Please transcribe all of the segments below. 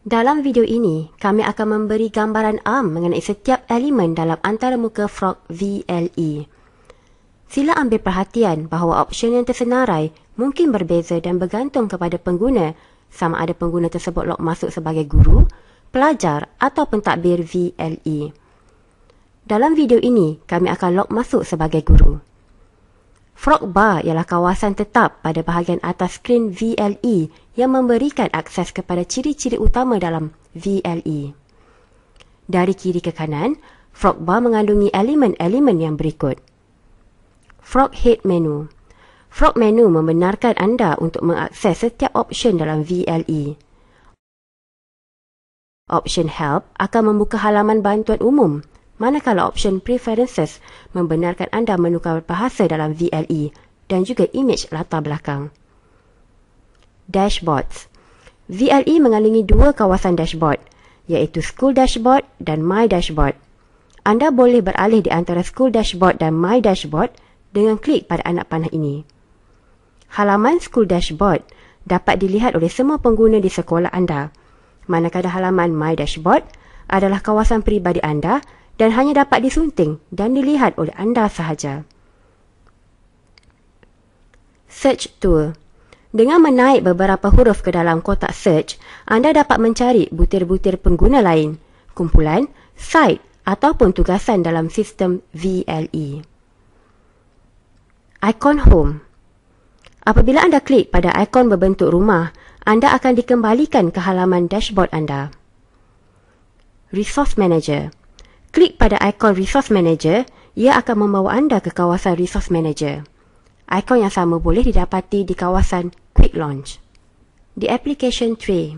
Dalam video ini, kami akan memberi gambaran am mengenai setiap elemen dalam antaramuka Frog VLE. Sila ambil perhatian bahawa option yang tersenarai mungkin berbeza dan bergantung kepada pengguna sama ada pengguna tersebut log masuk sebagai guru, pelajar atau pentadbir VLE. Dalam video ini, kami akan log masuk sebagai guru. Frog bar ialah kawasan tetap pada bahagian atas skrin VLE yang memberikan akses kepada ciri-ciri utama dalam VLE. Dari kiri ke kanan, Frog bar mengandungi elemen-elemen yang berikut. Frog head menu. Frog menu membenarkan anda untuk mengakses setiap option dalam VLE. Option help akan membuka halaman bantuan umum manakala option Preferences membenarkan anda menukar bahasa dalam VLE dan juga imej latar belakang. Dashboards VLE mengandungi dua kawasan dashboard, iaitu School Dashboard dan My Dashboard. Anda boleh beralih di antara School Dashboard dan My Dashboard dengan klik pada anak panah ini. Halaman School Dashboard dapat dilihat oleh semua pengguna di sekolah anda, manakala halaman My Dashboard adalah kawasan peribadi anda dan hanya dapat disunting dan dilihat oleh anda sahaja. Search Tool Dengan menaik beberapa huruf ke dalam kotak search, anda dapat mencari butir-butir pengguna lain, kumpulan, site ataupun tugasan dalam sistem VLE. Icon Home Apabila anda klik pada ikon berbentuk rumah, anda akan dikembalikan ke halaman dashboard anda. Resource Manager Klik pada ikon Resource Manager, ia akan membawa anda ke kawasan Resource Manager. Ikon yang sama boleh didapati di kawasan Quick Launch. Di Application Tray,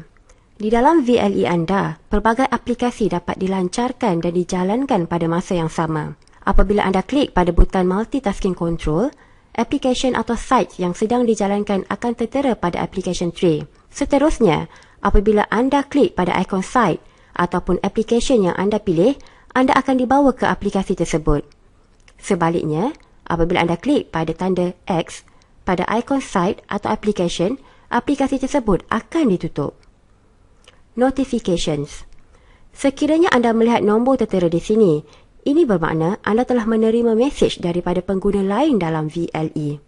di dalam VLE anda, pelbagai aplikasi dapat dilancarkan dan dijalankan pada masa yang sama. Apabila anda klik pada butang Multitasking Control, application atau site yang sedang dijalankan akan tertera pada Application Tray. Seterusnya, apabila anda klik pada ikon site ataupun application yang anda pilih, anda akan dibawa ke aplikasi tersebut. Sebaliknya, apabila anda klik pada tanda X pada ikon site atau application, aplikasi tersebut akan ditutup. Notifications Sekiranya anda melihat nombor tertera di sini, ini bermakna anda telah menerima mesej daripada pengguna lain dalam VLE.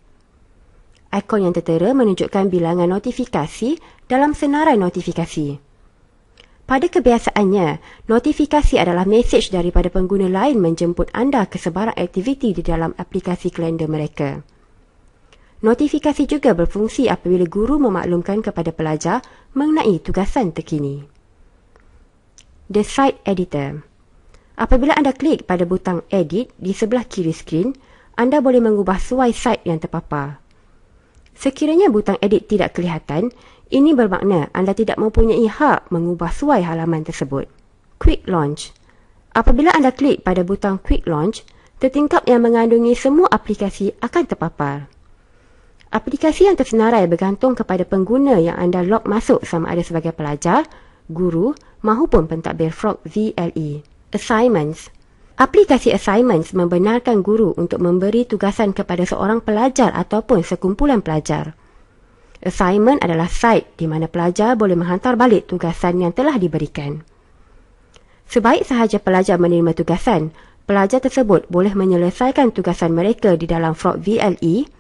Ikon yang tertera menunjukkan bilangan notifikasi dalam senarai notifikasi. Pada kebiasaannya, notifikasi adalah mesej daripada pengguna lain menjemput anda ke sebarang aktiviti di dalam aplikasi kalender mereka. Notifikasi juga berfungsi apabila guru memaklumkan kepada pelajar mengenai tugasan terkini. The Site Editor Apabila anda klik pada butang Edit di sebelah kiri skrin, anda boleh mengubah suai site yang terpapar. Sekiranya butang Edit tidak kelihatan, ini bermakna anda tidak mempunyai hak mengubah suai halaman tersebut. Quick Launch Apabila anda klik pada butang Quick Launch, tertingkap yang mengandungi semua aplikasi akan terpapar. Aplikasi yang tersenarai bergantung kepada pengguna yang anda log masuk sama ada sebagai pelajar, guru maupun pentadbir Frog VLE. Assignments Aplikasi assignments membenarkan guru untuk memberi tugasan kepada seorang pelajar ataupun sekumpulan pelajar. Assignment adalah site di mana pelajar boleh menghantar balik tugasan yang telah diberikan. Sebaik sahaja pelajar menerima tugasan, pelajar tersebut boleh menyelesaikan tugasan mereka di dalam Frog VLE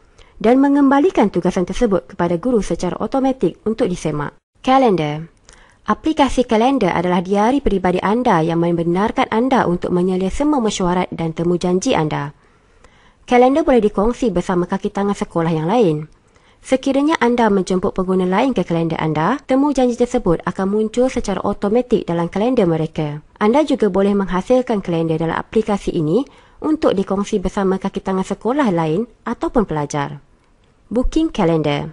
dan mengembalikan tugasan tersebut kepada guru secara automatik untuk disemak. Kalender Aplikasi kalender adalah diari peribadi anda yang membenarkan anda untuk menyelia semua mesyuarat dan temu janji anda. Kalender boleh dikongsi bersama kaki tangan sekolah yang lain. Sekiranya anda menjemput pengguna lain ke kalender anda, temu janji tersebut akan muncul secara automatik dalam kalender mereka. Anda juga boleh menghasilkan kalender dalam aplikasi ini untuk dikongsi bersama kaki tangan sekolah lain ataupun pelajar. Booking Calendar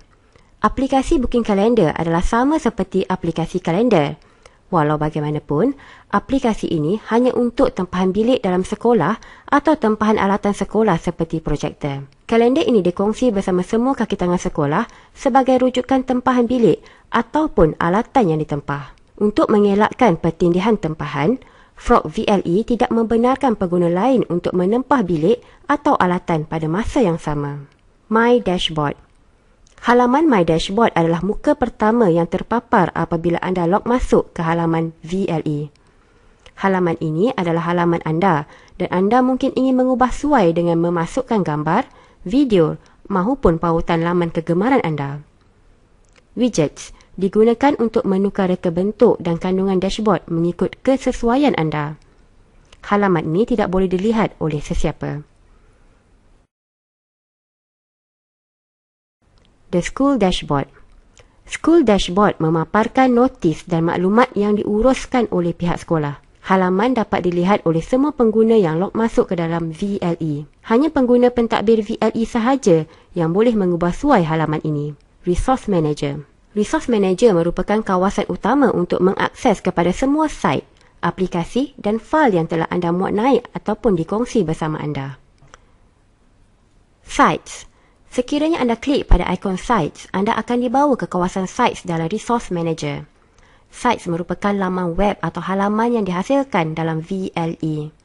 Aplikasi Booking Calendar adalah sama seperti aplikasi kalender. Walau bagaimanapun, aplikasi ini hanya untuk tempahan bilik dalam sekolah atau tempahan alatan sekolah seperti projektor. Kalender ini dikongsi bersama semua kaki tangan sekolah sebagai rujukan tempahan bilik ataupun alatan yang ditempah. Untuk mengelakkan pertindihan tempahan, Frog VLE tidak membenarkan pengguna lain untuk menempah bilik atau alatan pada masa yang sama. My Dashboard Halaman My Dashboard adalah muka pertama yang terpapar apabila anda log masuk ke halaman VLE. Halaman ini adalah halaman anda dan anda mungkin ingin mengubah suai dengan memasukkan gambar, video maupun pautan laman kegemaran anda. Widgets digunakan untuk menukar reka bentuk dan kandungan dashboard mengikut kesesuaian anda. Halaman ini tidak boleh dilihat oleh sesiapa. The School Dashboard School Dashboard memaparkan notis dan maklumat yang diuruskan oleh pihak sekolah. Halaman dapat dilihat oleh semua pengguna yang log masuk ke dalam VLE. Hanya pengguna pentadbir VLE sahaja yang boleh mengubah suai halaman ini. Resource Manager Resource Manager merupakan kawasan utama untuk mengakses kepada semua site, aplikasi dan fail yang telah anda muat naik ataupun dikongsi bersama anda. Sites Sekiranya anda klik pada ikon Sites, anda akan dibawa ke kawasan Sites dalam Resource Manager. Sites merupakan laman web atau halaman yang dihasilkan dalam VLE.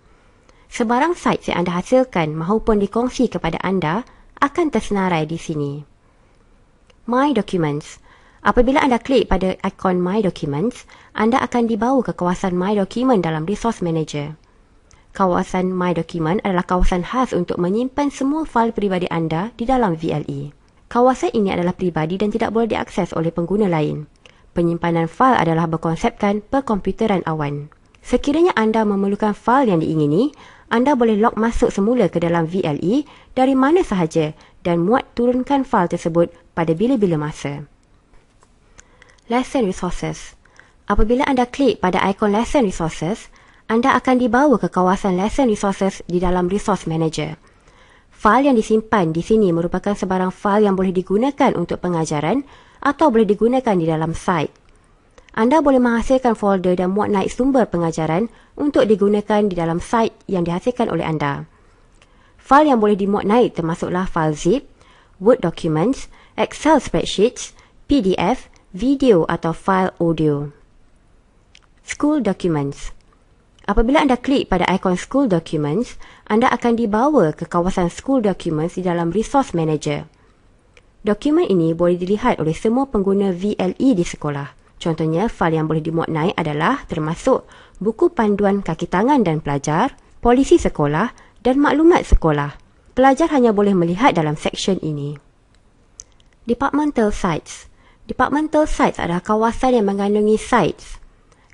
Sebarang sites yang anda hasilkan maupun dikongsi kepada anda akan tersenarai di sini. My Documents Apabila anda klik pada ikon My Documents, anda akan dibawa ke kawasan My Document dalam Resource Manager kawasan My Document adalah kawasan khas untuk menyimpan semua fail peribadi anda di dalam VLE. Kawasan ini adalah peribadi dan tidak boleh diakses oleh pengguna lain. Penyimpanan fail adalah berkonsepkan perkomputeran awan. Sekiranya anda memerlukan fail yang diingini, anda boleh log masuk semula ke dalam VLE dari mana sahaja dan muat turunkan fail tersebut pada bila-bila masa. Lesson Resources Apabila anda klik pada ikon Lesson Resources, anda akan dibawa ke kawasan Lesson Resources di dalam Resource Manager. Fail yang disimpan di sini merupakan sebarang fail yang boleh digunakan untuk pengajaran atau boleh digunakan di dalam site. Anda boleh menghasilkan folder dan muat naik sumber pengajaran untuk digunakan di dalam site yang dihasilkan oleh anda. Fail yang boleh dimuat naik termasuklah fail zip, Word documents, Excel spreadsheets, PDF, video atau fail audio. School documents Apabila anda klik pada ikon School Documents, anda akan dibawa ke kawasan School Documents di dalam Resource Manager. Dokumen ini boleh dilihat oleh semua pengguna VLE di sekolah. Contohnya, fail yang boleh dimuat naik adalah termasuk buku panduan kaki tangan dan pelajar, polisi sekolah dan maklumat sekolah. Pelajar hanya boleh melihat dalam seksyen ini. Departmental Sites Departmental Sites adalah kawasan yang mengandungi sites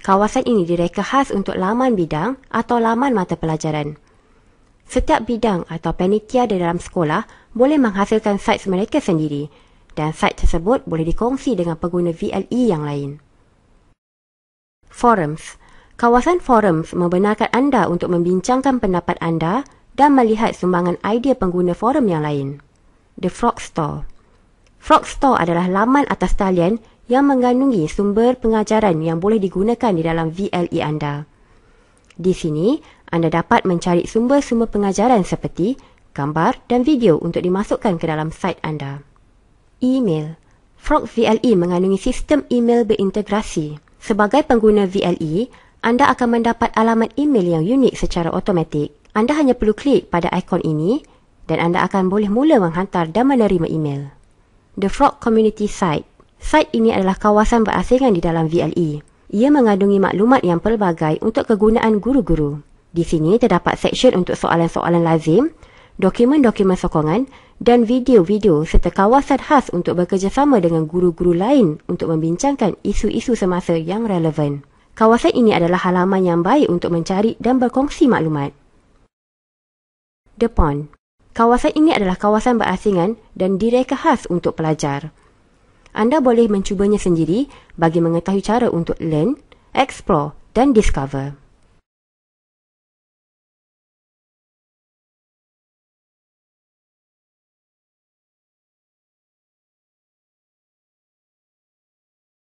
Kawasan ini direka khas untuk laman bidang atau laman mata pelajaran. Setiap bidang atau panitia di dalam sekolah boleh menghasilkan sites mereka sendiri dan site tersebut boleh dikongsi dengan pengguna VLE yang lain. Forums Kawasan forums membenarkan anda untuk membincangkan pendapat anda dan melihat sumbangan idea pengguna forum yang lain. The Frog Store Frog Store adalah laman atas talian yang mengandungi sumber pengajaran yang boleh digunakan di dalam VLE anda. Di sini, anda dapat mencari sumber-sumber pengajaran seperti gambar dan video untuk dimasukkan ke dalam site anda. Email Frog VLE mengandungi sistem email berintegrasi. Sebagai pengguna VLE, anda akan mendapat alamat email yang unik secara automatik. Anda hanya perlu klik pada ikon ini dan anda akan boleh mula menghantar dan menerima email. The Frog Community Site Site ini adalah kawasan berasingan di dalam VLE. Ia mengandungi maklumat yang pelbagai untuk kegunaan guru-guru. Di sini terdapat seksyen untuk soalan-soalan lazim, dokumen-dokumen sokongan dan video-video serta kawasan khas untuk bekerjasama dengan guru-guru lain untuk membincangkan isu-isu semasa yang relevan. Kawasan ini adalah halaman yang baik untuk mencari dan berkongsi maklumat. The Pond Kawasan ini adalah kawasan berasingan dan direka khas untuk pelajar. Anda boleh mencubanya sendiri bagi mengetahui cara untuk learn, explore dan discover.